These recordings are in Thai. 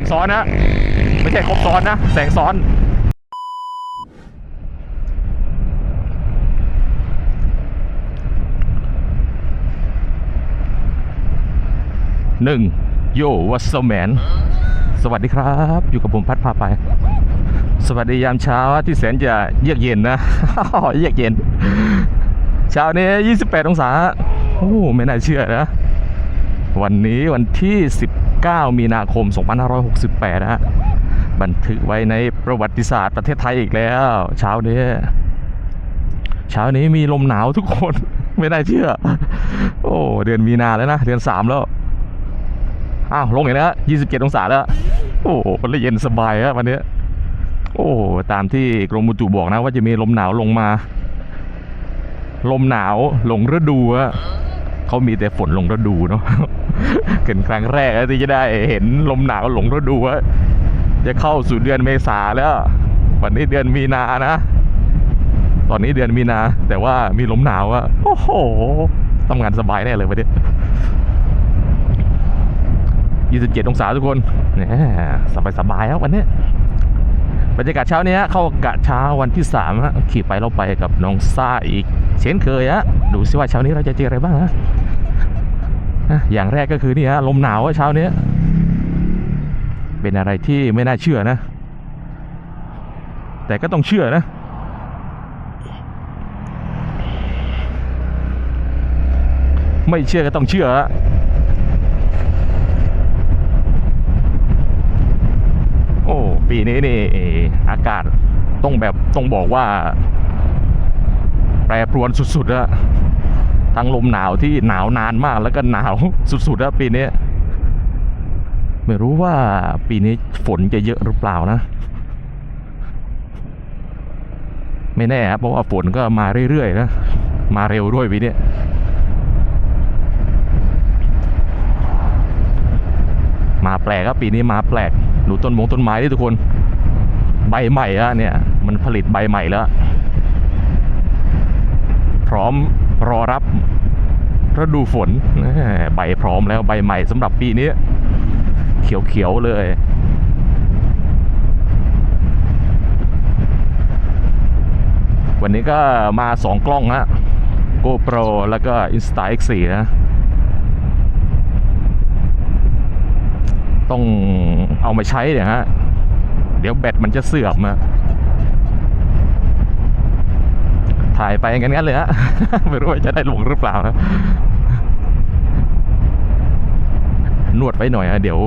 งซ้อนนะ ไม่ใช่ครบซ้อนนะ แสงซ้อนหนึ่งโยวัสแมน สวัสดีครับ อยู่กับผมพัดพาไป สวัสดียามเช้าที่แสนจะเยือกเย็นนะเยือกเย็น เช้านี้ 28 องศา โอ้ ไม่น่าเชื่อนะ วันนี้วันที่ 9 มีนาคม 2568 นะฮะ บันทึกไว้ในประวัติศาสตร์ประเทศไทยอีกแล้ว เช้านี้ เช้านี้มีลมหนาวทุกคน ไม่น่าเชื่อ โอ้ เดือนมีนาแล้วนะ เดือน 3 แล้ว อ้าว ลงอีกแล้ว27 องศาแล้ว โอ้มันเลยเย็นสบายครับวันนี้ โอ้ ตามที่กรมอุตุบอกนะ ว่าจะมีลมหนาวลงมา ลมหนาวหลงฤดูอะเขามีแต่ฝนลงฤดูเนาะ เกินครั้งแรกที่จะได้เห็นลมหนาวหลงฤดูอะจะเข้าสู่เดือนเมษาแล้ว วันนี้เดือนมีนานะ ตอนนี้เดือนมีนา แต่ว่ามีลมหนาวอะโอ้โหทำงานสบายแน่เลยวันนี้27 องศาทุกคนเนี่ยสบายสบายครับวันนี้บรรยากาศเช้านี้เข้ากะเช้าวันที่สามฮะขี่ไปเราไปกับน้องซ่าอีก เช่นเคยฮะดูซิว่าเช้านี้เราจะเจออะไรบ้างฮะ อย่างแรกก็คือนี่ฮะลมหนาวเช้านี้เป็นอะไรที่ไม่น่าเชื่อนะ แต่ก็ต้องเชื่อนะ ไม่เชื่อก็ต้องเชื่อฮะโอ้ปีนี้นี่อากาศต้องแบบต้องบอกว่า แปรปรวนสุดๆอะ ทั้งลมหนาวที่หนาวนานมากแล้วก็หนาวสุดๆอะปีนี้ ไม่รู้ว่าปีนี้ฝนจะเยอะหรือเปล่านะ ไม่แน่ครับเพราะว่าฝนก็มาเรื่อยๆนะ มาเร็วด้วยปีนี้มาแปลกครับปีนี้มาแปลกดูต้นมงต้นไม้ดิทุกคน ใบใหม่อะเนี่ย มันผลิตใบใหม่แล้ว พร้อม รอรับฤดูฝนใบพร้อมแล้วใบใหม่สำหรับปีนี้ เขียวๆเลยวันนี้ก็มาสองกล้องฮะ GoPro แล้วก็ Insta X4 นะ ต้องเอามาใช้เนี่ยฮะ เดี๋ยวแบตมันจะเสื่อมอะ ถ่ายไปงั้นๆเลยฮะ ไม่รู้ว่าจะได้หลงหรือเปล่านะ นวดไว้หน่อยอะเดี๋ยว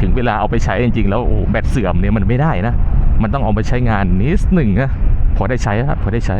ถึงเวลาเอาไปใช้จริงๆ แล้วโอ้แบตเสื่อมเนี่ยมันไม่ได้นะ มันต้องเอาไปใช้งานนิดหนึ่งนะ พอได้ใช้ครับ พอได้ใช้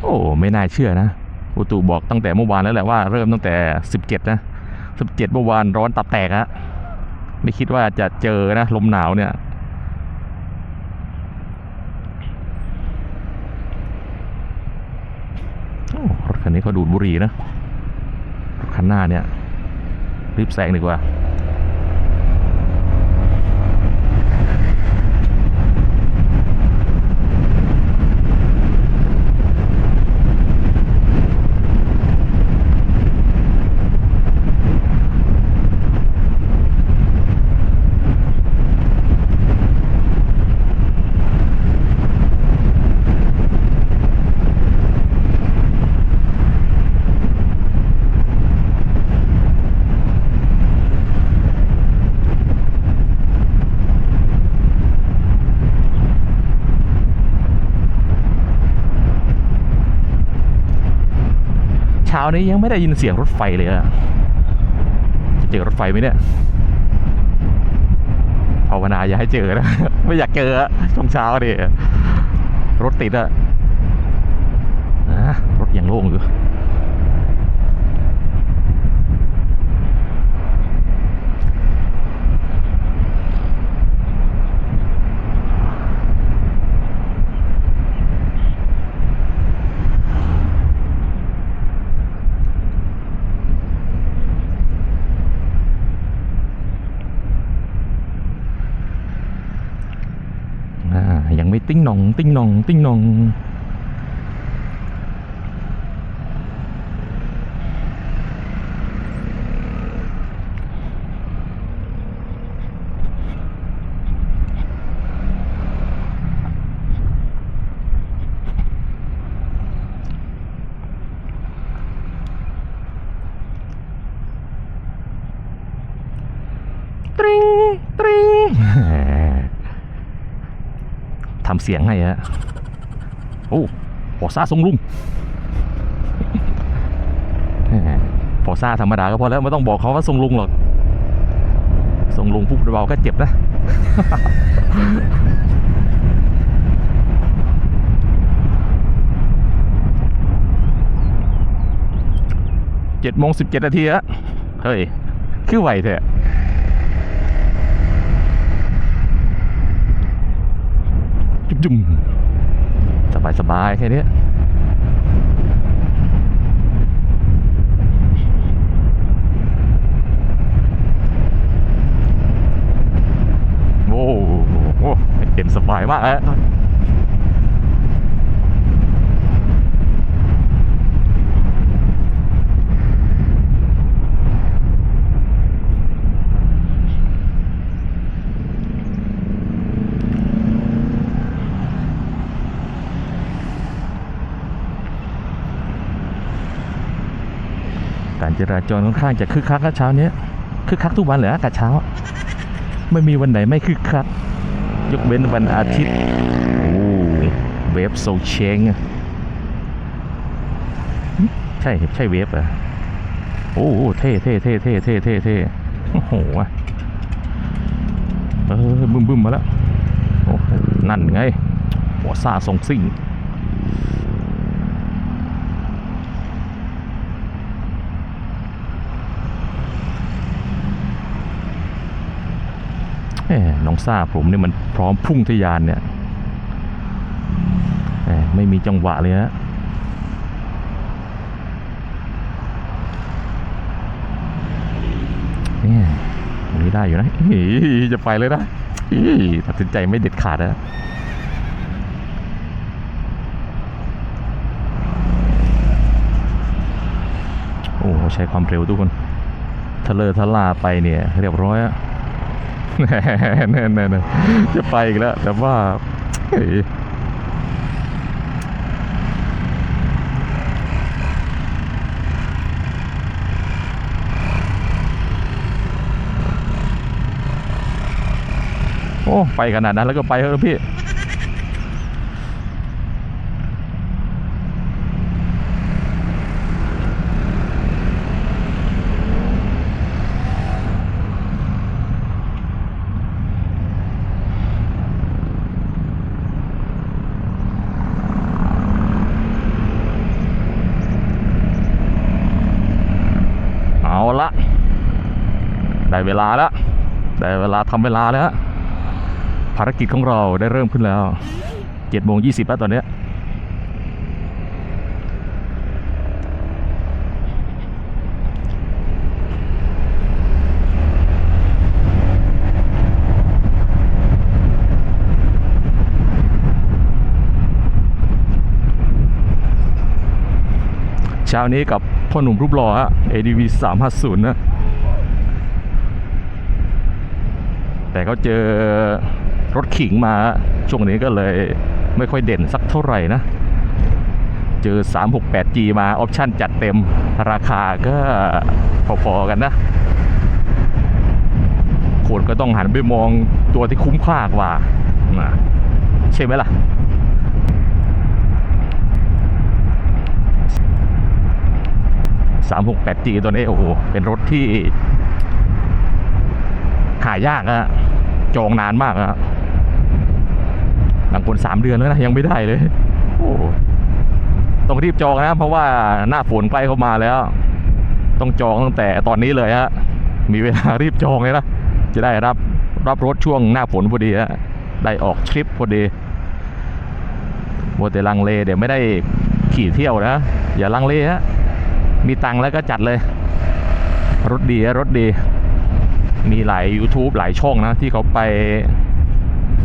โอ้ไม่น่าเชื่อนะอุตุบอกตั้งแต่เมื่อวานแล้วแหละว่าเริ่มตั้งแต่ 17 นะ 17 เมื่อวานร้อนตับแตกฮะไม่คิดว่าจะเจอนะ ลมหนาวเนี่ย โอ้รถ คันนี้เขาดูดบุหรี่นะคันหน้าเนี่ยรีบแซงดีกว่า เช้านี้ยังไม่ได้ยินเสียงรถไฟเลยอะจะเจอรถไฟไหมเนี่ยภาวนาอย่าให้เจอนะ ไม่อยากเจอช่วงเช้าดิรถติดอะอะรถยังโล่งอยู่ ติ้งหนอง ติ้งหนอง ติ้งหนอง ตริงตริงทำ เสียงให้ฮะโอ้พอซ่าทรงลุงพอซ่าธรรมดาก็พอแล้วไม่ต้องบอกเขาว่าทรงลุงหรอกทรงลุงพูดเบาก็เจ็บนะเจ็ดโมงสิบเจ็ดนาทีอะเฮ้ย คือไหวเถอะ จุ่มสบายสบายแค่นี้โอ้โหเป็นสบายมากฮะ จราจรค่อนข้างจะคึกคักนะเช้าเนี้ยคึกคักทุกวันเลยอากาศเช้า ไม่มีวันไหนไม่คึกคัก ยกเว้นวันอาทิตย์โอ้เวฟโซเชงใช่ใช่เวฟเหรอะโอ้โหเท่เท่เท่เท่เท่เท่เท่โอ้โหเออบึ้มบึ้มมาแล้วโอ้นั่นไงหัวซาทรงซิ่ง น้องซ่าผมเนี่ยมันพร้อมพุ่งทะยานเนี่ยไม่มีจังหวะเลยฮะนี่ตรงนี้ได้อยู่นะจะไปเลยนะตัดสินใจไม่เด็ดขาดนะโอ้ใช้ความเร็วทุกคนทะเลทะลาไปเนี่ย เรียบร้อยอะ แน่แน่แน่จะไปอีกแล้ว แต่ว่าโอ้ ไปขนาดนั้นแล้วก็ไปเถอะพี่ เอาละ ได้เว ลาแล้วได้เวลาทำเวลาแล้ว ภารกิจของเราได้เริ่มขึ้นแล้วเจ็ดโมงยี่สิบแล้วตอนเนี้ยเช้านี้กับพ่อหนุ่มรูปหล่อฮะ ADV 350นะ แต่เขาเจอรถขิงมาช่วงนี้ก็เลยไม่ค่อยเด่นสักเท่าไหร่นะ เจอ 368G มาออปชั่นจัดเต็มราคาก็พอๆกันนะคนก็ต้องหันไปมองตัวที่คุ้มค่ากว่าใช่ไหมล่ะ 368G ตัวนี้โอ้โห เป็นรถที่ หายากอะ จองนานมากอะบางคนสามเดือนแล้วนะยังไม่ได้เลยโอ้ต้องรีบจองนะ เพราะว่าหน้าฝนใกล้เข้ามาแล้ว ต้องจองตั้งแต่ตอนนี้เลยฮะมีเวลารีบจองเลยนะจะได้รับรับรถช่วงหน้าฝนพอดีฮะได้ออกทริปพอดีมัวแต่ลังเลเดี๋ยวไม่ได้ขี่เที่ยวนะ อย่าลังเลฮะมีตังค์แล้วก็จัดเลย รถดีฮะรถดี มีหลาย YouTube หลายช่องนะ ที่เขาไป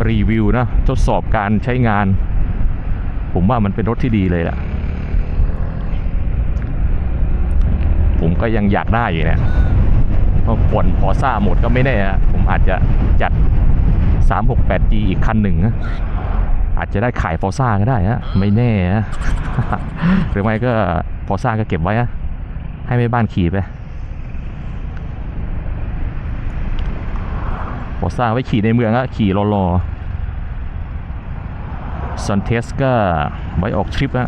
รีวิวนะ ทดสอบการใช้งาน ผมว่ามันเป็นรถที่ดีเลยล่ะผมก็ยังอยากได้อยู่เนี่ยเพราะผ่อนพอซ่าหมดก็ไม่แน่ฮะผมอาจจะจัด 368G อีกคันหนึ่งนะอาจจะได้ขายฟอร์ซ่าก็ได้ฮะไม่แน่ฮะหรือไม่ก็ฟอร์ซ่าก็เก็บไว้ฮะให้แม่บ้านขี่ไป อซ่าไว้ขี่ในเมืองอะขี่รอๆซอนเทสก็ไว้ออกทริปอะ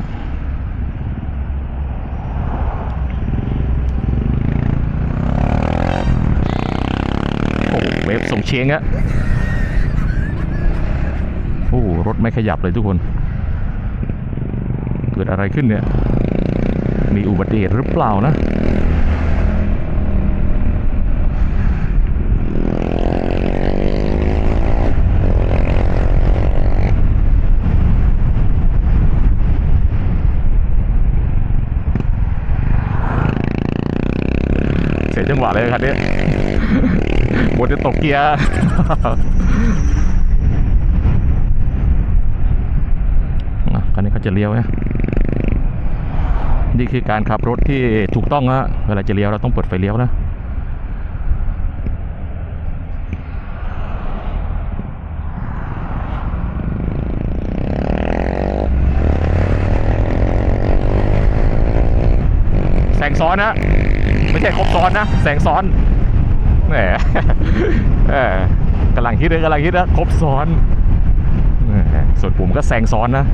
โอ้เวฟส่งเชียงอะโอ้รถไม่ขยับเลยทุกคน เกิดอะไรขึ้นเนี่ย มีอุบัติเหตุหรือเปล่านะ เสียจังหวะเลยคันนี้หมดจะตกเกียร์อะคันนี้เขาจะเลี้ยวนะนี่คือการขับรถที่ถูกต้องนะเวลาจะเลี้ยวเราต้องเปิดไฟเลี้ยวนะแสงซ้อนนะ ไม่ใช่ครบซ้อนนะ แสงซ้อนแหมกำลังคิดเลยกำลังคิดนะครบซ้อนส่วนผมก็แสงซ้อนนะ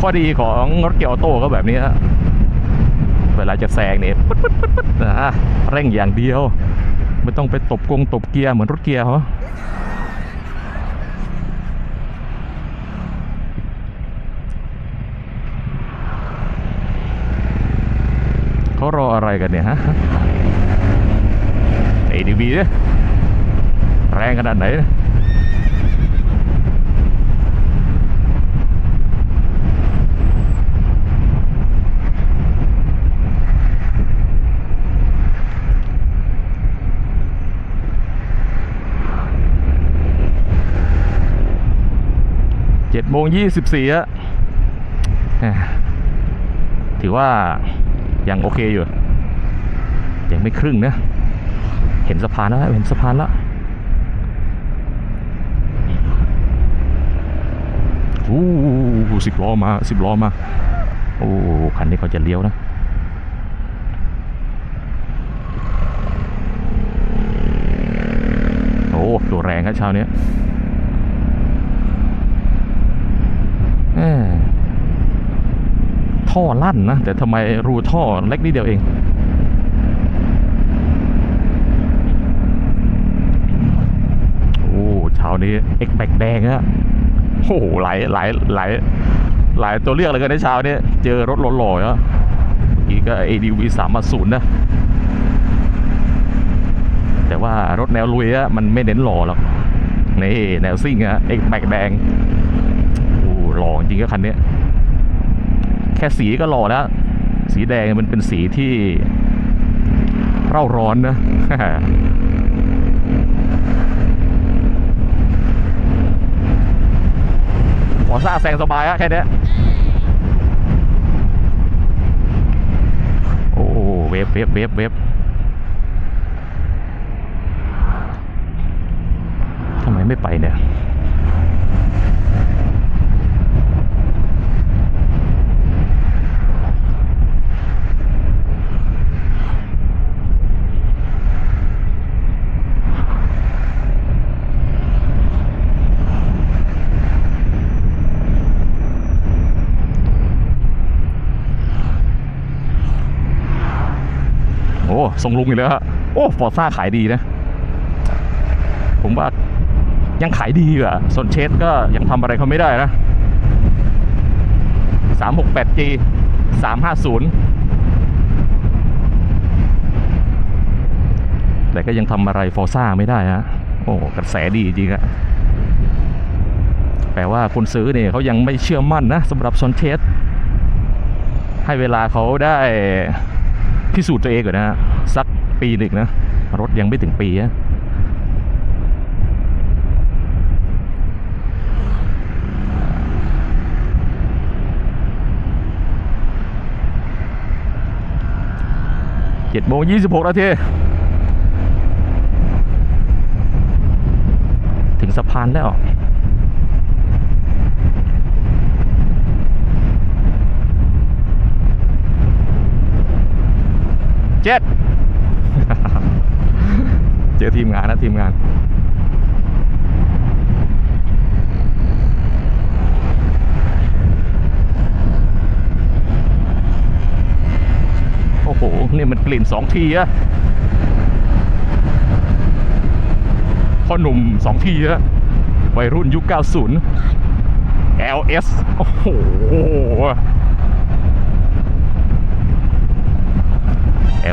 ข้อดีของรถเกียร์ออโต้ก็แบบนี้ฮะเวลาจะแซงเนี่ยปึ๊ดปึ๊ดปึ๊ดปึ๊ดนะเร่งอย่างเดียว ไม่ต้องไปตบกงตบเกียร์เหมือนรถเกียร์เหรอเขารออะไรกันเนี่ยฮะ ADV เนี่ยแรงขนาดไหนเนี่ยเจ็ด โมงยี่สิบสี่อะถือว่ายังโอเคอยู่ยังไม่ครึ่งนะ เห็นสะพานแล้วเห็นสะพานแล้วโอ้สิบล้อมาสิบล้อมา โอ้คันนี้เขาจะเลี้ยวนะโอ้ตัวแรงครับเช้านี้เอ้อ ท่อลั่นนะ แต่ทำไมรูท่อเล็กนิดเดียวเอง โอ้เช้านี้เอ็กแบกแดงอะโอ้โหหลายหลายหลายหลายตัวเลือกเลยกันในเช้านี้เจอรถหล่อๆอะเมื่อกี้ก็ ADV 3 0นะ แต่ว่ารถแนวลุยอะมันไม่เน้นหล่อหรอกนี่แนวซิ่งอะเอ็กแบกแดง หล่อจริงก็คันนี้แค่สีก็หล่อแล้วสีแดงมันเป็นสีที่เร่าร้อนนะขอซ่าแซงสบายอะแค่เนี้ยโอ้เวฟเวฟเวฟเวฟทำไมไม่ไปเนี่ย โอ้ทรงลุงอีกแล้วฮะโอ้ฟอร์ซ่าขายดีนะ ผมว่ายังขายดีอยู่อะส่วนเชสก็ยังทำอะไรเขาไม่ได้นะ 368G 350 แต่ก็ยังทำอะไรฟอร์ซ่าไม่ได้ฮะโอ้กระแสดีจริงอะแปลว่าคนซื้อเนี่ยเขายังไม่เชื่อมั่นนะสำหรับซอนเชสให้เวลาเขาได้ พิสูจน์ตัวเองก่อนนะฮะสักปีหนึ่งนะ รถยังไม่ถึงปีอะเจ็ดโมงยี่สิบหกนาทีถึงสะพานแล้ว เจ็ดเจอทีมงานนะทีมงาน โอ้โห นี่มันกลิ่นสองทีอะพ่อหนุ่มสองทีอะวัยรุ่นยุค 90 LS โอ้โห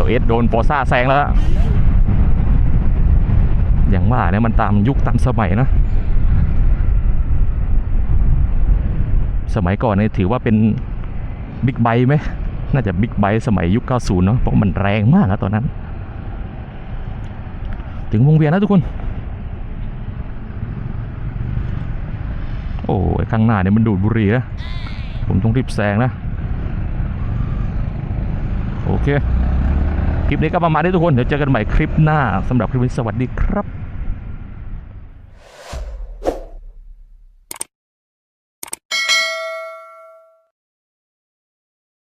LS โดนฟอซ่าแซงแล้ว อย่างว่าเนี่ยมันตามยุคตามสมัยนะ สมัยก่อนเนี่ยถือว่าเป็นบิ๊กไบค์ไหม น่าจะบิ๊กไบค์สมัยยุค 90 เนาะเพราะมันแรงมากอะตอนนั้น ถึงวงเวียนแล้วทุกคน โอ้ยข้างหน้าเนี่ยมันดูดบุหรี่นะ ผมต้องรีบแซงนะ โอเค คลิปนี้ก็ประมาณนี้ทุกคน เดี๋ยวเจอกันใหม่คลิปหน้าสำหรับคลิปนี้สวัสดีครับ